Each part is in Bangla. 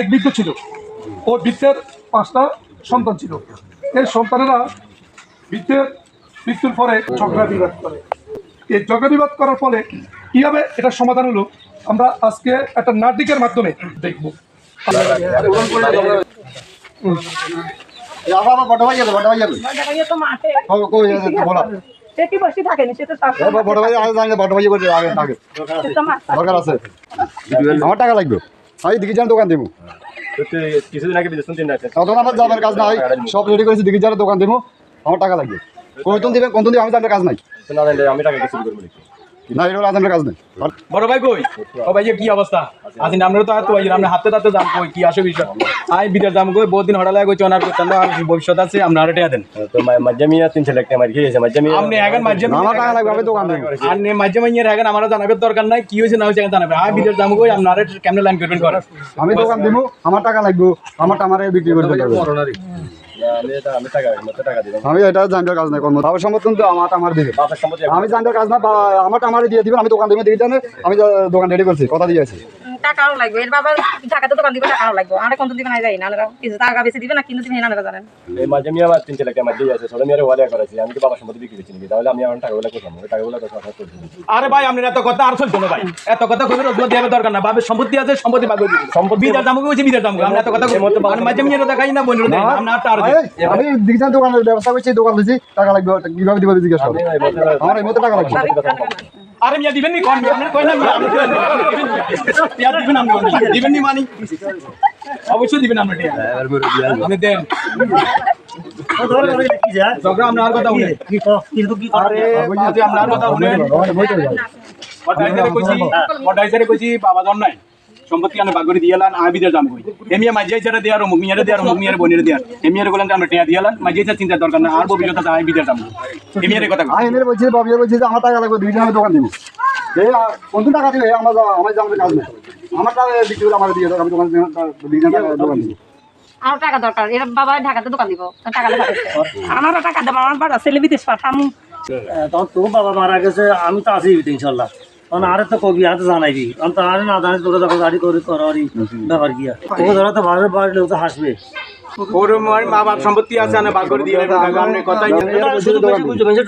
এক বৃদ্ধ ছিল। ও বৃদ্ধের পাঁচটা সন্তান ছিল। এই সন্তানেরা বৃদ্ধের মৃত্যুর পরে ঝগড়া বিবাদ করে। এই ঝগড়া বিবাদ করার ফলে কীভাবে এটার সমাধান হলো, আমরা আজকে একটা নাটকের মাধ্যমে দেখব। আমার টাকা লাগবে। আমি দিকে যান দোকান দেবো। কিছুদিন আগে তখন আমার যাবার কাজ নাই সব রেডি করেছি দিকে যান দোকান দেবো আমার টাকা লাগবে। কোন দিবেন কোন দিবেন আমি জানলে কাজ নাই। না আমি টাকা কিছু করব না এটা হলো আজানের কাজ নাই। বড় ভাই কই? ও ভাই কি অবস্থা? আসিন আমরা তো হাতে ভাই আমরা হাতে হাতে দাম কই? কি আসে বিষয়? আই বিদের দাম কই বহুত দিন হড়ালা কই চনার করতেন আর ভবিষ্যৎ আছে আমরা আরে টিয়া দেন। তো মাঝামিয়া তিন ছেলে একটা মার খেয়েছে মাঝামিয়া আপনি এখন মাঝে আমার টাকা লাগবে দোকান দেবো। আর নে মাঝে মাঝে এখন আমার জানাবের দরকার নাই কি হয়েছে না হয়েছে জানাবে। আই বিদের দাম কই আপনারা কেমনে লাইন করবেন করেন। আমি দোকান দেবো আমার টাকা লাগবে আমারটা আমার বিক্রি করে দিতে হবে আমি এটা জানবার কাজ নাই কর্ম বাবার সমর্থন তো আমার আমার দিবে। আমি জানবার কাজ না আমার আমার দিয়ে দিবেন আমি দোকান দিয়ে দিয়ে জানে আমি দোকান রেডি করছি কথা দিয়ে আছি টাকাও লাগবে। এর বাবা ঢাকাতে দোকান দিবে টাকাও লাগবে। কোন দিবে না যাই না কিছু টাকা বেশি দিবে না কিন্তু দিবে না জানেন এই মাঝামিয়া আমার তিন ছেলে একটা মার দিয়ে আছে ছোট মেয়ের ওয়াদা করেছি আমি তো বাবার সম্পত্তি বিক্রি করছি তাহলে আমি আমার টাকাগুলো করতাম ওই টাকাগুলো তো করে আরে ভাই আপনার এত কথা আর চলছে না ভাই। এত কথা কইবে রোজগার দেওয়ার দরকার না। বাবার সম্পত্তি আছে সম্পত্তি ভাগ করে দিবি। সম্পত্তি বিদের দাম কই বিদের দাম আমরা এত কথা আর মাঝে মাঝে রোজা খাই না বন্ধু আমরা আর টার আমি দোকানের ব্যবস্থা করছি দোকান দিয়েছি টাকা লাগবে কীভাবে দিব জিজ্ঞেস আমার এই মতো টাকা লাগবে। আরে মিয়া দিবেন নি কোন মিয়া? কই না মিয়া? দিবেন দিবেন আপনি দিবেন নি মানি? অবশ্যই দিবেন আপনি টিয়া আপনি দেন। ঝগড়া আপনার কথা শুনে আরে আজ আপনার কথা শুনে কইছি কইছি বাবা জন নাই। সম্পত্তি আমি বাগরি দিয়ালান আমি দাম কই এমিয়া মাঝে যারা দেয়ার মুখ মিয়ারে দেয়ার মুখ মিয়ারে বনিরে দেয়ার এমিয়ারে বলেন আমরা টিয়া দিয়ালান মাঝে যা চিন্তা দরকার না আর ভবিষ্যতে আমি বিদের দাম এমিয়ারে কথা কই আমি এমনি বলছি বাবিয়া বলছি আমার টাকা লাগবে দুই আমি দোকান দিব। এই কোন টাকা দিবে আমার আমার জানবে কাজ নেই। আমার টাকা বিক্রি করে আমার দিয়ে দাও আমি দোকান দিই টাকা দোকান দিব। আর টাকা দরকার এর বাবা ঢাকাতে দোকান দিব টাকা লাগবে। আমার টাকা দেবো আমার বাবা ছেলে বিদেশ পাঠাম। তখন তোর বাবা মারা গেছে আমি তো আছি ইনশাল্লাহ। আরে তো কবি আরে তো জানাইবি তখন তো আরে না জানাই তোকে যখন গাড়ি করে করি ব্যাপার গিয়া তোকে ধরা তো বাড়ির বাড়ির লোক তো হাসবে। ওর মা বাপ সম্পত্তি আছে না বাগরি দিয়ে আপনি কথাই শুধু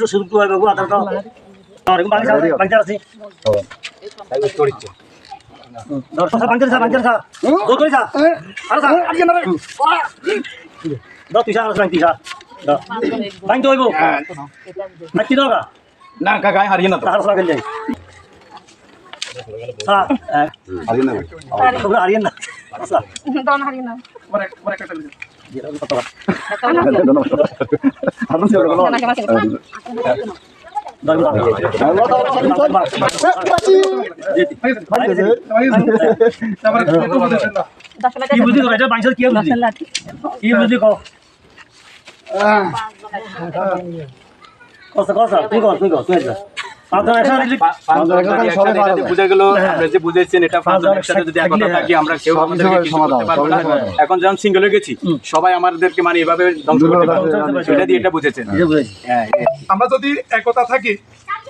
শুধু বাবু আধার করে তো না না কাকা হারিয়ে না তো তার সঙ্গে যাই হ্যাঁ হারিয়ে তোমরা হারিয়ে না আচ্ছা না কি বুঝলি তো এটা বাইশ কি বুঝলি কি কও কসা কসা তুই কর তুই কর তুই যা এখন যেমন সিঙ্গেল হয়ে গেছি সবাই আমাদেরকে মানে এভাবে ধ্বংস করতে পারব এটা দিয়ে এটা বুঝেছেন। এই যে বুঝেছি হ্যাঁ। আমরা যদি একতা থাকি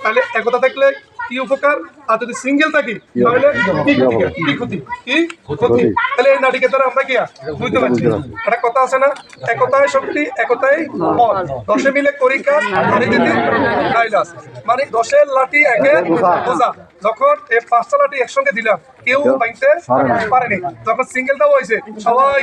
তাহলে একতা থাকলে কি উপকার? আর যদি সিঙ্গেল থাকি তাহলে কি ক্ষতি? কি ক্ষতি? তাহলে এই নাটিকে দ্বারা আমরা কি বুঝতে পারছি। একটা কথা আছে না? একতায় শক্তি একতায় মত দশে মিলে করি কাজ কাইলাস মানে দশের লাঠি একে বোঝা। যখন এই পাঁচটা লাঠি একসঙ্গে দিলাম কেউ ভাঙতে পারেনি। যখন হয়েছে সবাই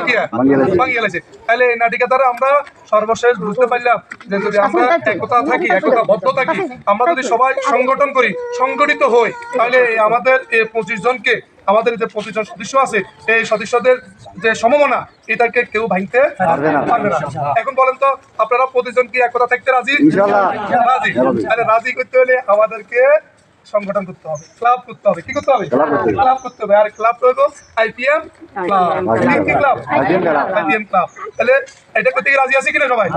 ভাঙিয়ে গেছে তাহলে এই নাটিকা দ্বারা আমরা সর্বশেষ বুঝতে পারলাম যে যদি আমরা একতা থাকি একতা বদ্ধ থাকি আমরা যদি সবাই সংগঠন করি সংগঠিত হই তাহলে আমাদের এই পঁচিশ জনকে আমাদের যে পঁচিশ জন সদস্য আছে এই সদস্যদের যে সমমনা এটাকে কেউ ভাঙতে পারবে না। এখন বলেন তো আপনারা প্রতিজন কি একতা থাকতে রাজি? ইনশাআল্লাহ। রাজি। তাহলে রাজি করতে হলে আমাদেরকে সংগঠন করতে হবে ক্লাব করতে হবে কি করতে হবে? ক্লাব করতে হবে। আর ক্লাব করব? IPM club. IPM club. তাহলে এটা করতে রাজি আছে কিনা সবাই?